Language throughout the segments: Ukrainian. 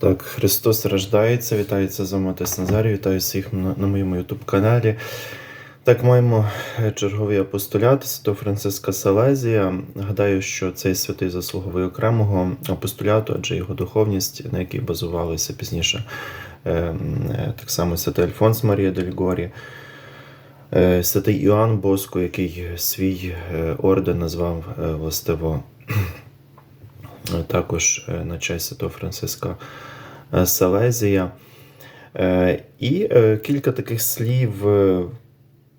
Так, Христос рождається, вітається з вами Отець Назарій, вітаю всіх на, на моєму ютуб каналі. Так, маємо е, черговий апостолят Святого Франциска Салезія. Гадаю, що цей святий заслуговує окремого апостоляту, адже його духовність, на якій базувалися пізніше е, е, так само святий Альфонс Марія Дель Горі, е, святий Іоанн Боско, який свій орден назвав властиво також е, на честь святого Франциска е, Салезія. Е, І е, кілька таких слів, е,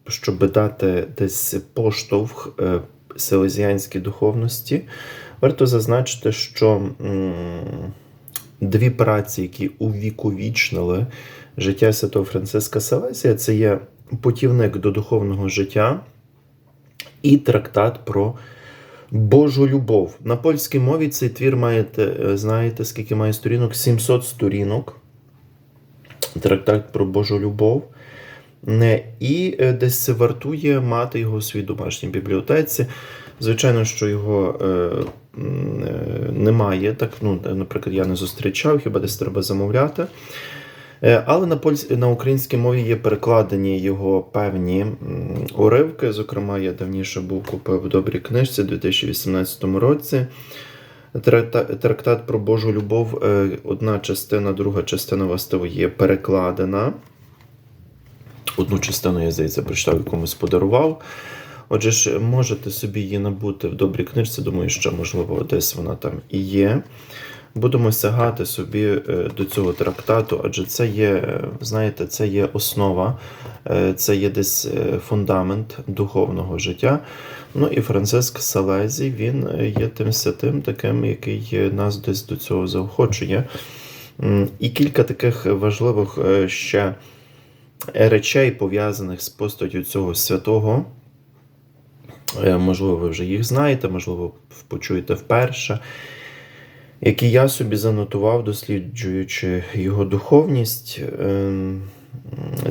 щоб дати десь поштовх е, селезіанській духовності. Варто зазначити, що дві праці, які увіковічнили життя святого Франциска Салезія, це є путівник до духовного життя і трактат про Божу любов. На польській мові цей твір маєте, е, знаєте, скільки має сторінок? 700 сторінок. Трактат про Божу любов. Не, І е, десь вартує мати його у своїй домашній бібліотеці. Звичайно, що його е, е, немає. Так, ну, наприклад, я не зустрічав, хіба десь треба замовляти. Е, Але на польсь... на українській мові є перекладені його певні уривки. Зокрема, я давніше був купив в добрій книжці у 2018 році. Трактат про Божу любов, е, одна частина, друга частина властиво є перекладена. Одну частину я здається, прочитав комусь подарував. Отже ж, можете собі її набути в добрій книжці. Думаю, що можливо десь вона там і є. Будемо сягати собі е, до цього трактату, адже це є, е, знаєте, це є основа, е, це є десь фундамент духовного життя. Ну і Франциск Салезій, він є тим святим, таким, який нас десь до цього заохочує. І кілька таких важливих ще речей, пов'язаних з постаттю цього святого. Можливо, ви вже їх знаєте, можливо, почуєте вперше, які я собі занотував, досліджуючи його духовність. Ем,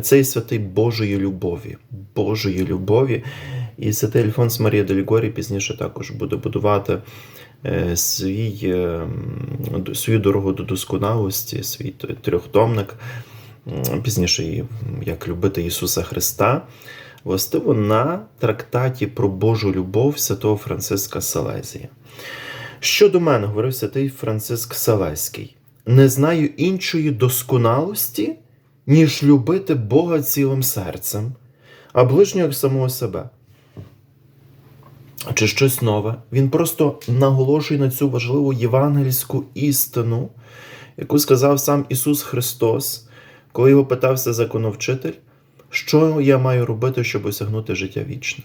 Цей святий Божої любові, Божої любові. І святий Альфонс Марія Дель Горі пізніше також буде будувати е, свій, е, свою дорогу до досконалості, свій трьохтомник, пізніше як любити Ісуса Христа, властиво на трактаті про Божу любов святого Франциска Салезія. Щодо мене, говорив святий Франциск Салеський, не знаю іншої досконалості, ніж любити Бога цілим серцем, а ближнього як самого себе. Чи щось нове. Він просто наголошує на цю важливу євангельську істину, яку сказав сам Ісус Христос, коли його питався законовчитель, що я маю робити, щоб осягнути життя вічне.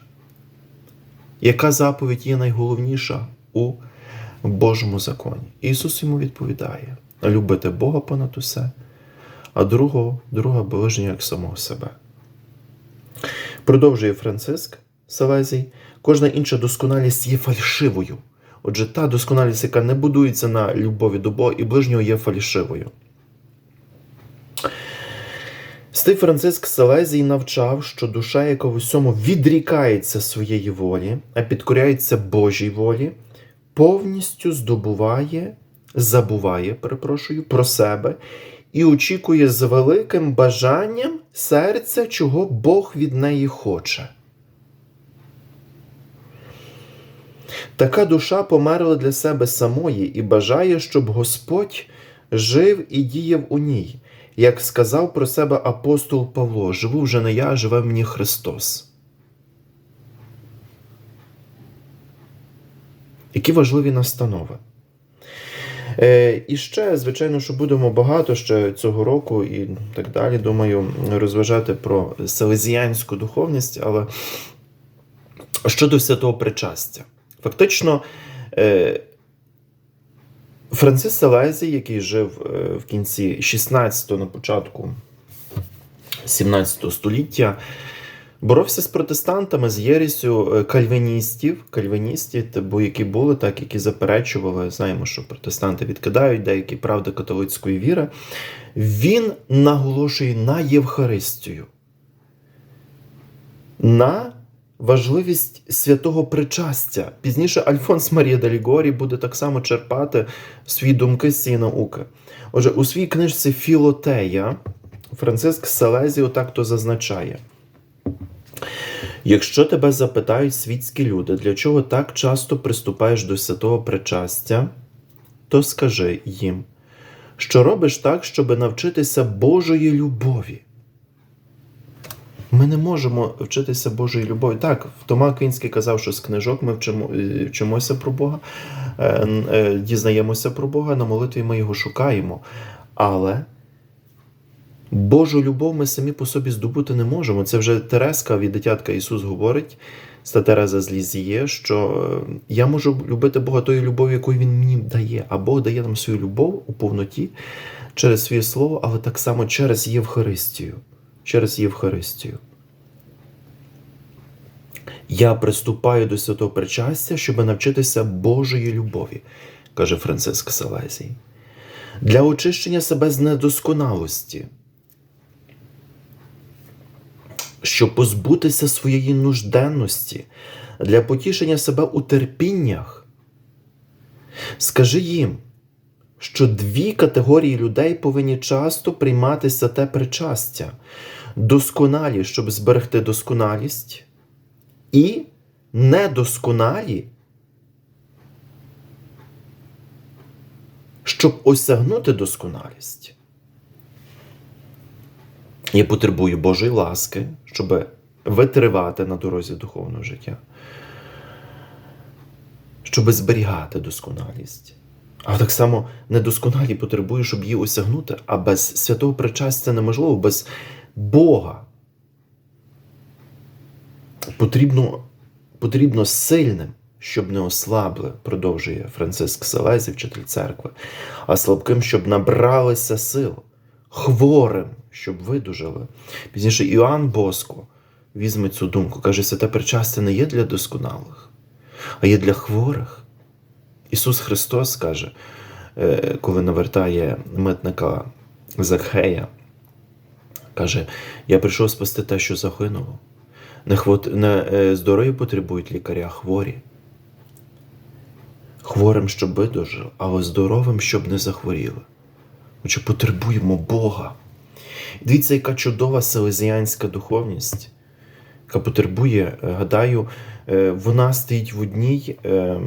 Яка заповідь є найголовніша у Божому законі? Ісус йому відповідає: любити Бога понад усе, а другого, друга ближнього як самого себе. Продовжує Франциск Салезій, кожна інша досконалість є фальшивою. Отже, та досконалість, яка не будується на любові до Бога і ближнього, є фальшивою. Стив Франциск Салезій навчав, що душа, яка в усьому відрікається своєї волі, а підкоряється Божій волі, повністю здобуває, забуває, перепрошую, про себе і очікує з великим бажанням серця, чого Бог від неї хоче. Така душа померла для себе самої і бажає, щоб Господь жив і діяв у ній. Як сказав про себе апостол Павло, живу вже не я, живе мені Христос. Які важливі настанови. Е, і ще, звичайно, що будемо багато ще цього року і так далі, думаю, розважати про селезіянську духовність, але щодо святого причастя. Фактично, е, Францис Салезій, який жив е, в кінці 16-го, на початку 17 століття, боровся з протестантами, з єрісю е, кальвіністів, кальвіністів, бо які були, так, які заперечували, знаємо, що протестанти відкидають деякі правди католицької віри. Він наголошує на Євхаристію, на важливість святого причастя. Пізніше Альфонс Марія Делігорі буде так само черпати свої думки з цієї науки. Отже, у своїй книжці Філотея Франциск Салезі отак то зазначає. Якщо тебе запитають світські люди, для чого так часто приступаєш до святого причастя, то скажи їм, що робиш так, щоб навчитися Божої любові. Ми не можемо вчитися Божої любові. Так, Тома Аквінський казав, що з книжок ми вчимо, е, вчимося про Бога, е, е, дізнаємося про Бога, на молитві ми його шукаємо. Але Божу любов ми самі по собі здобути не можемо. Це вже Тереска від дитятка Ісус говорить, Ста Тереза з Лізіє, що е, я можу любити Бога тою любов'ю, яку Він мені дає, а Бог дає нам свою любов у повноті через своє слово, але так само через Євхаристію. Через Євхаристію. Я приступаю до святого причастя, щоб навчитися Божої любові, каже Франциск Салезій. Для очищення себе з недосконалості, щоб позбутися своєї нужденності, для потішення себе у терпіннях. Скажи їм, що дві категорії людей повинні часто приймати святе причастя: досконалі, щоб зберегти досконалість, і недосконалі, щоб осягнути досконалість. Я потребую Божої ласки, щоб витривати на дорозі духовного життя, щоб зберігати досконалість. А так само недосконалі потребує, щоб її осягнути, а без святого причастя неможливо, без Бога. Потрібно, потрібно сильним, щоб не ослабли, продовжує Франциск Селезі, вчитель церкви, а слабким, щоб набралися сил, хворим, щоб видужали. Пізніше Іоанн Боско візьме цю думку, каже, святе причастя не є для досконалих, а є для хворих. Ісус Христос каже, е, коли навертає митника Закхея, каже: Я прийшов спасти те, що загинуло. Не, хвот... не е, здорові потребують лікаря, хворі. Хворим, щоб видужили, але здоровим, щоб не захворіли. Отже, потребуємо Бога. Дивіться, яка чудова селезіанська духовність, яка потребує, е, гадаю, е, вона стоїть в одній, е,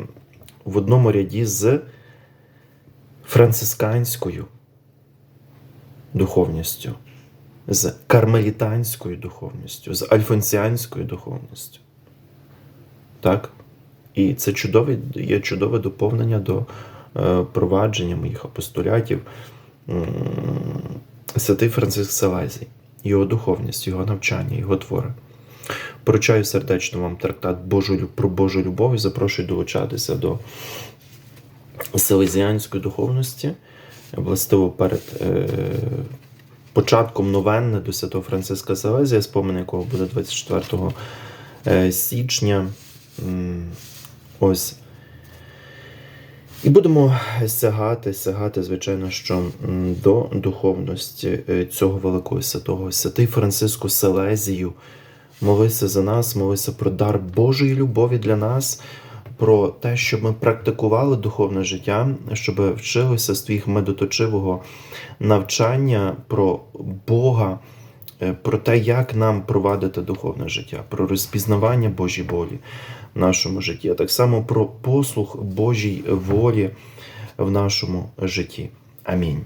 в одному ряді з францисканською духовністю, з кармелітанською духовністю, з альфонсіанською духовністю. Так? І це чудове, є чудове доповнення до провадження моїх апостолятів. Святий Франциск Салазій, його духовність, його навчання, його твори. Поручаю сердечно вам трактат Божу, про Божу любов і запрошую долучатися до селезіанської духовності, властиво перед е, початком новенни до святого Франциска Селезія, спомин якого буде 24 е, січня. Ось. І будемо сягати, сягати, звичайно, що до духовності е, цього великого святого. Святий Франциску Селезію, молися за нас, молися про дар Божої любові для нас, про те, щоб ми практикували духовне життя, щоб вчилися з твоїх медоточивого навчання про Бога, про те, як нам провадити духовне життя, про розпізнавання Божій волі в нашому житті, а так само про послух Божій волі в нашому житті. Амінь.